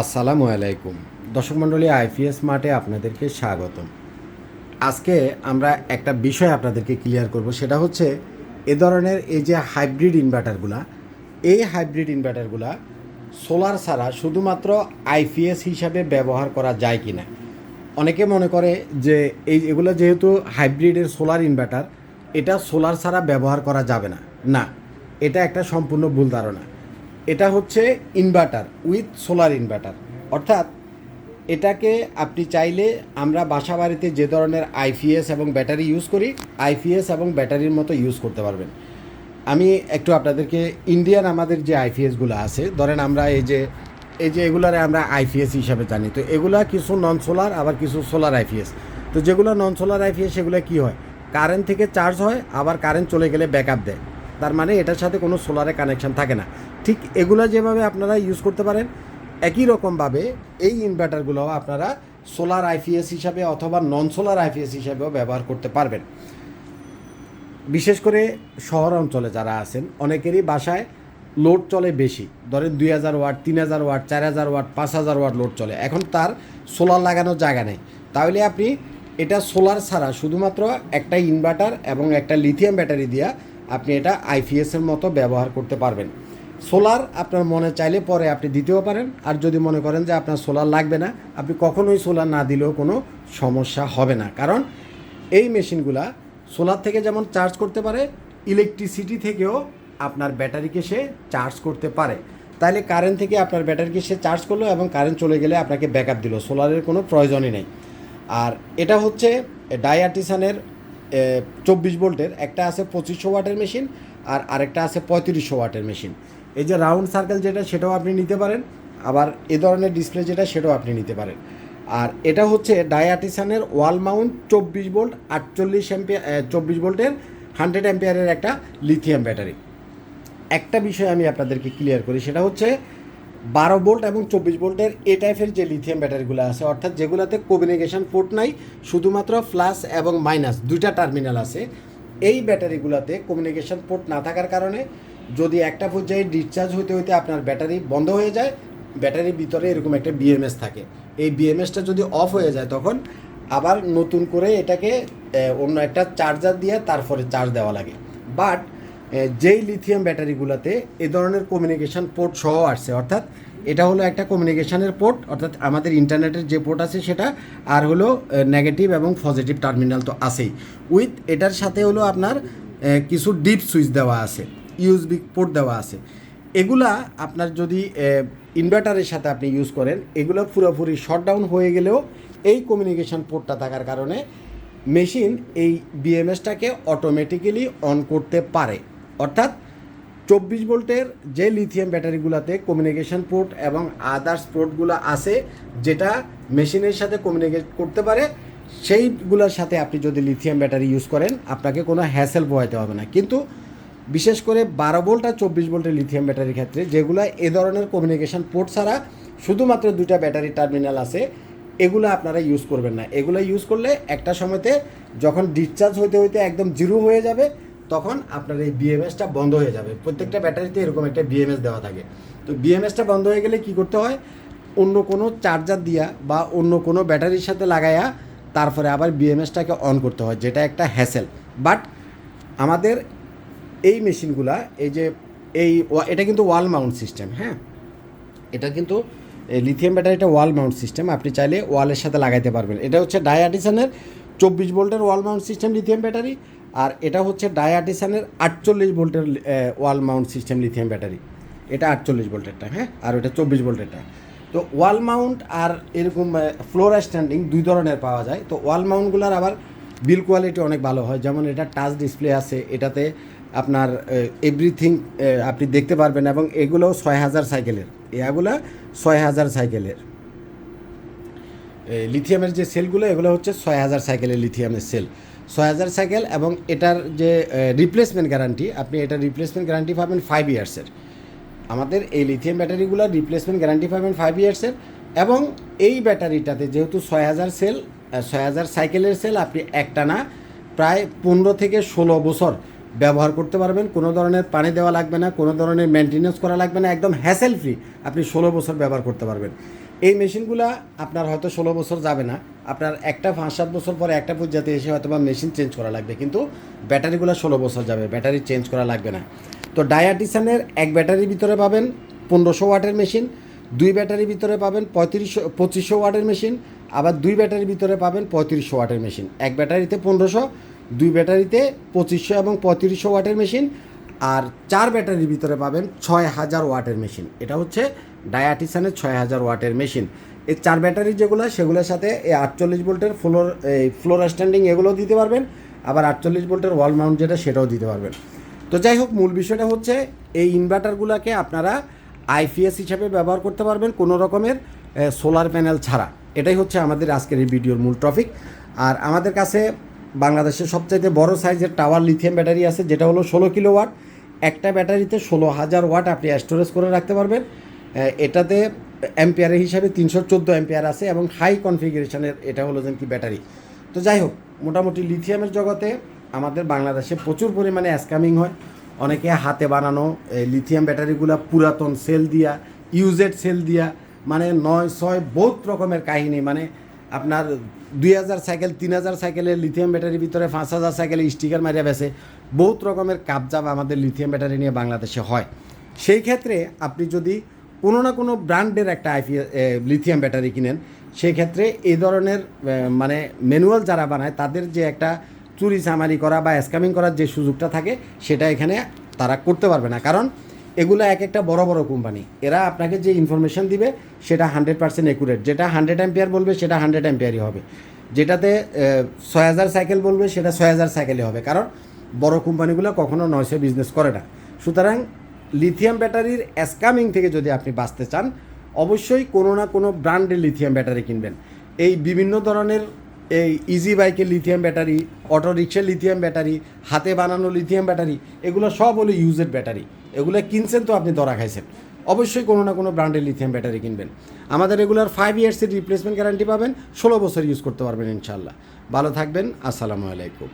আসসালামু আলাইকুম। দর্শক মণ্ডলী, আইপিএস মাঠে আপনাদেরকে স্বাগতম। আজকে আমরা একটা বিষয় আপনাদেরকে ক্লিয়ার করব, সেটা হচ্ছে এ ধরনের এই যে হাইব্রিড ইনভার্টারগুলা, এই হাইব্রিড ইনভার্টারগুলা সোলার ছাড়া শুধুমাত্র আইপিএস হিসাবে ব্যবহার করা যায় কি না অনেকে মনে করে যে এই এগুলো যেহেতু হাইব্রিডের সোলার ইনভার্টার, এটা সোলার ছাড়া ব্যবহার করা যাবে না। না, এটা একটা সম্পূর্ণ ভুল ধারণা। এটা হচ্ছে ইনভার্টার উইথ সোলার ইনভার্টার অর্থাৎ এটাকে আপনি চাইলে আমরা বাসা বাড়িতে যে ধরনের আইপিএস এবং ব্যাটারি ইউজ করি আইপিএস এবং ব্যাটারির মতো ইউজ করতে পারবেন। আমি একটু আপনাদেরকে ইন্ডিয়ান আমাদের যে আইপিএসগুলো আছে, ধরেন আমরা এই যে এই যে এগুলারে আমরা আইপিএস হিসাবে জানি। তো এগুলা কিছু নন সোলার আবার কিছু সোলার আইপিএস তো যেগুলো নন সোলার আইপিএস সেগুলো কি হয়? কারেন্ট থেকে চার্জ হয়, আবার কারেন্ট চলে গেলে ব্যাকআপ দেয়। তার মানে এটার সাথে কোনো সোলারে কানেকশান থাকে না। ঠিক এগুলো যেভাবে আপনারা ইউজ করতে পারেন, একই রকমভাবে এই ইনভার্টারগুলো আপনারা সোলার আইপিএস হিসাবে অথবা নন সোলার আইপিএস হিসাবেও ব্যবহার করতে পারবেন। বিশেষ করে শহর অঞ্চলে যারা আছেন, অনেকেরই বাসায় লোড চলে বেশি। ধরেন দুই হাজার ওয়াট, তিন হাজার ওয়াট, চার হাজার ওয়াট, পাঁচ হাজার ওয়াট লোড চলে। এখন তার সোলার লাগানোর জায়গা নেই। তাহলে আপনি এটা সোলার ছাড়া শুধুমাত্র একটা ইনভার্টার এবং একটা লিথিয়াম ব্যাটারি দিয়া আপনি এটা আইপিএসের মতো ব্যবহার করতে পারবেন। সোলার আপনার মনে চাইলে পরে আপনি দিতেও পারেন। আর যদি মনে করেন যে আপনার সোলার লাগবে না, আপনি কখনোই সোলার না দিলেও কোনো সমস্যা হবে না। কারণ এই মেশিনগুলা সোলার থেকে যেমন চার্জ করতে পারে ইলেকট্রিসিটি থেকেও আপনার ব্যাটারিকে সে চার্জ করতে পারে। তাহলে কারেন্ট থেকে আপনার ব্যাটারিকে সে চার্জ করল এবং কারেন্ট চলে গেলে আপনাকে ব্যাকআপ দিল। সোলারের কোনো প্রয়োজনই নেই। আর এটা হচ্ছে ডায়াটিসানের চব্বিশ ভোল্টের, একটা আছে পঁচিশশো ওয়াটের মেশিন আর আরেকটা আছে পঁয়ত্রিশশো ওয়াটের মেশিন। এই যে রাউন্ড সার্কেল যেটা, সেটাও আপনি নিতে পারেন, আবার এ ধরনের ডিসপ্লে যেটা, সেটাও আপনি নিতে পারেন। আর এটা হচ্ছে ডায়াটিসানের ওয়াল মাউন্ট, চব্বিশ ভোল্ট, আটচল্লিশ অ্যাম্পিয়ার চব্বিশ ভোল্টের, হান্ড্রেড অ্যাম্পিয়ারের একটা লিথিয়াম ব্যাটারি। একটা বিষয় আমি আপনাদেরকে ক্লিয়ার করি, সেটা হচ্ছে বারো ভোল্ট এবং চব্বিশ ভোল্টের এ টাইপের যে লিথিয়াম ব্যাটারিগুলো আছে, অর্থাৎ যেগুলোতে কমিউনিকেশন পোর্ট নাই, শুধুমাত্র প্লাস এবং মাইনাস দুইটা টার্মিনাল আছে, এই ব্যাটারিগুলোতে কমিউনিকেশন পোর্ট না থাকার কারণে যদি একটা পর্যায়ে ডিসচার্জ হইতে হইতে আপনার ব্যাটারি বন্ধ হয়ে যায় ব্যাটারির ভিতরে এরকম একটা বিএমএস থাকে। এই বিএমএসটা যদি অফ হয়ে যায় তখন আবার নতুন করে এটাকে অন্য একটা চার্জার দিয়ে তারপরে চার্জ দেওয়া লাগে। বাট যেই লিথিয়াম ব্যাটারিগুলোতে এ ধরনের কমিউনিকেশন পোর্ট সহ আসছে, অর্থাৎ এটা হলো একটা কমিউনিকেশানের পোর্ট অর্থাৎ আমাদের ইন্টারনেটের যে পোর্ট আছে সেটা, আর হলো নেগেটিভ এবং পজিটিভ টার্মিনাল তো আছেই। উইথ এটার সাথে হলো আপনার কিছু ডিপ সুইচ দেওয়া আছে ইউএসবি পোর্ট দেওয়া আছে। এগুলা আপনার যদি ইনভার্টারের সাথে আপনি ইউজ করেন, এগুলো পুরোপুরি শটডাউন হয়ে গেলেও এই কমিউনিকেশন পোর্টটা থাকার কারণে মেশিন এই বিএমএসটাকে অটোমেটিক্যালি অন করতে পারে। অর্থাৎ চব্বিশ ভোল্টের যে লিথিয়াম ব্যাটারিগুলোতে কমিউনিকেশন পোর্ট এবং আদার্স পোর্টগুলো আছে, যেটা মেশিনের সাথে কমিউনিকেট করতে পারে, সেইগুলোর সাথে আপনি যদি লিথিয়াম ব্যাটারি ইউজ করেন, আপনাকে কোনো হ্যাসেল পোহাইতে হবে না। কিন্তু বিশেষ করে বারো ভোল্ট আর চব্বিশ ভোল্টের লিথিয়াম ব্যাটারির ক্ষেত্রে যেগুলো এ ধরনের কমিউনিকেশন পোর্ট ছাড়া শুধুমাত্র দুটা ব্যাটারি টার্মিনাল আছে, এগুলো আপনারা ইউজ করবেন না। এগুলো ইউজ করলে একটা সময়তে যখন ডিসচার্জ হইতে হইতে একদম জিরো হয়ে যাবে তখন আপনার এই বিএমএসটা বন্ধ হয়ে যাবে। প্রত্যেকটা ব্যাটারিতে এরকম একটা বিএমএস দেওয়া থাকে। তো বিএমএসটা বন্ধ হয়ে গেলে কি করতে হয়? অন্য কোনো চার্জার দিয়া বা অন্য কোনো ব্যাটারির সাথে লাগায়া তারপরে আবার বিএমএসটাকে অন করতে হয়, যেটা একটা হ্যাসেল বাট আমাদের এই মেশিনগুলা, এই যে এই এটা কিন্তু ওয়াল মাউন্ট সিস্টেম হ্যাঁ? এটা কিন্তু লিথিয়াম ব্যাটারিটা ওয়াল মাউন্ট সিস্টেম আপনি চাইলে ওয়ালের সাথে লাগাইতে পারবেন। এটা হচ্ছে ডায়াটিসানের চব্বিশ ভোল্টের wall mount system lithium battery আর এটা হচ্ছে ডায়াটিসানের আটচল্লিশ ভোল্টের wall mount system lithium battery. এটা আটচল্লিশ ভোল্টেরটা হ্যাঁ? আর ওটা চব্বিশ ভোল্টেরটা তো ওয়াল মাউন্ট আর এরকম ফ্লোর স্ট্যান্ডিং দুই ধরনের পাওয়া যায়। তো ওয়াল মাউন্টগুলোর আবার বিল কোয়ালিটি অনেক ভালো হয়। যেমন এটা টাচ ডিসপ্লে আছে, এটাতে আপনার এভরিথিং আপনি দেখতে পারবেন এবং এগুলোও ছয় হাজার সাইকেলের। এগুলো ছয় হাজার সাইকেলের। লিথিয়ামের যে সেলগুলো, এগুলো হচ্ছে ছয় হাজার সাইকেলের লিথিয়ামের সেল। ছয় হাজার সাইকেল এবং এটার যে রিপ্লেসমেন্ট গ্যারান্টি আপনি এটা রিপ্লেসমেন্ট গ্যারান্টি পাবেন ফাইভ ইয়ার্সের আমাদের এই লিথিয়াম ব্যাটারিগুলোর রিপ্লেসমেন্ট গ্যারান্টি পাবেন ফাইভ ইয়ার্সের এবং এই ব্যাটারিটাতে যেহেতু ছয় হাজার সেল ছয় হাজার সাইকেলের সেল আপনি একটা না প্রায় পনেরো থেকে ষোলো বছর ব্যবহার করতে পারবেন। কোনো ধরনের পানি দেওয়া লাগবে না, কোনো ধরনের মেনটেনেন্স করা লাগবে না, একদম হ্যাসেল ফ্রি আপনি ষোলো বছর ব্যবহার করতে পারবেন। এই মেশিনগুলো আপনার হয়তো ষোলো বছর যাবে না। আপনার একটা পাঁচ সাত বছর পরে একটা পর্যায়ে এসে হয়তো বা মেশিন চেঞ্জ করা লাগবে। কিন্তু ব্যাটারিগুলো ষোলো বছর যাবে, ব্যাটারি চেঞ্জ করা লাগবে না। তো ডায়াটিসানের এক ব্যাটারির ভিতরে পাবেন পনেরোশো ওয়াটের মেশিন, দুই ব্যাটারির ভিতরে পাবেন পঁয়ত্রিশশো, পঁচিশশো ওয়াটের মেশিন, আবার দুই ব্যাটারির ভিতরে পাবেন পঁয়ত্রিশশো ওয়াটের মেশিন। এক ব্যাটারিতে পনেরোশো, দুই ব্যাটারিতে পঁচিশশো এবং পঁয়ত্রিশশো ওয়াটের মেশিন আর চার ব্যাটারির ভিতরে পাবেন ছয় হাজার ওয়াটের মেশিন। এটা হচ্ছে ডায়াটিসানের ছয় হাজার ওয়াটের মেশিন। এই চার ব্যাটারি যেগুলো, সেগুলোর সাথে এই আটচল্লিশ ভোল্টের ফ্লোর, এই ফ্লোর স্ট্যান্ডিং এগুলো দিতে পারবেন, আবার আটচল্লিশ ভোল্টের ওয়াল মাউন্ট যেটা, সেটাও দিতে পারবেন। তো যাই হোক, মূল বিষয়টা হচ্ছে এই ইনভার্টারগুলোকে আপনারা আইপিএস হিসাবে ব্যবহার করতে পারবেন কোনো রকমের সোলার প্যানেল ছাড়া। এটাই হচ্ছে আমাদের আজকের এই ভিডিওর মূল টপিক। আর আমাদের কাছে বাংলাদেশের সবচাইতে বড় সাইজের টাওয়ার লিথিয়াম ব্যাটারি আছে, যেটা হলো ষোলো কিলো ওয়াট একটা ব্যাটারিতে ষোলো হাজার ওয়াট আপনি স্টোরেজ করে রাখতে পারবেন। এটাতে অ্যাম্পিয়ারের হিসাবে তিনশো চোদ্দ অ্যাম্পিয়ার আছে এবং হাই কনফিগারেশনের এটা হলো যেন কি ব্যাটারি। তো যাই হোক, মোটামুটি লিথিয়ামের জগতে আমাদের বাংলাদেশে প্রচুর পরিমাণে স্ক্যামিং হয়। অনেকে হাতে বানানো লিথিয়াম ব্যাটারিগুলো পুরাতন সেল দিয়া ইউজেড সেল দিয়া মানে নয়, ছয় বহুত রকমের কাহিনী। মানে আপনার দুই হাজার সাইকেল, তিন হাজার সাইকেলের লিথিয়াম ব্যাটারির ভিতরে পাঁচ হাজার সাইকেলে স্টিকার মারিয়া বেছে। বহুত রকমের কাবজাব আমাদের লিথিয়াম ব্যাটারি নিয়ে বাংলাদেশে হয়। সেই ক্ষেত্রে আপনি যদি কোনো না কোনো ব্র্যান্ডের একটা আইপি লিথিয়াম ব্যাটারি কিনেন, সেই ক্ষেত্রে এই ধরনের মানে ম্যানুয়াল যারা বানায়, তাদের যে একটা চুরি চামারি করা বা স্ক্যামিং করার যে সুযোগটা থাকে, সেটা এখানে তারা করতে পারবে না। কারণ এগুলো এক একটা বড় বড় কোম্পানি এরা আপনাকে যে ইনফরমেশন দিবে, সেটা হান্ড্রেড পার্সেন্ট একুরেট যেটা হান্ড্রেড অ্যাম্পিয়ার বলবে, সেটা হান্ড্রেড অ্যাম্পিয়ারই হবে। যেটাতে ছয় হাজার সাইকেল বলবে, সেটা ছয় হাজার সাইকেলই হবে। কারণ বড় কোম্পানিগুলো কখনো নয়সে বিজনেস করে না। সুতরাং লিথিয়াম ব্যাটারির অ্যাসকামিং থেকে যদি আপনি বাঁচতে চান, অবশ্যই কোনো না কোনো ব্র্যান্ডের লিথিয়াম ব্যাটারি কিনবেন। এই বিভিন্ন ধরনের এই ইজি বাইকের লিথিয়াম ব্যাটারি অটো রিক্সার লিথিয়াম ব্যাটারি হাতে বানানো লিথিয়াম ব্যাটারি এগুলো সব হলো ইউজের ব্যাটারি এগুলো কিনছেন তো আপনি ধরা খাইছেন। অবশ্যই কোনো না কোনো ব্র্যান্ডের লিথিয়াম ব্যাটারি কিনবেন। আমাদের রেগুলার ফাইভ ইয়ার্সের রিপ্লেসমেন্ট গ্যারান্টি পাবেন, ষোলো বছর ইউজ করতে পারবেন ইনশাল্লাহ ভালো থাকবেন, আসসালামু আলাইকুম।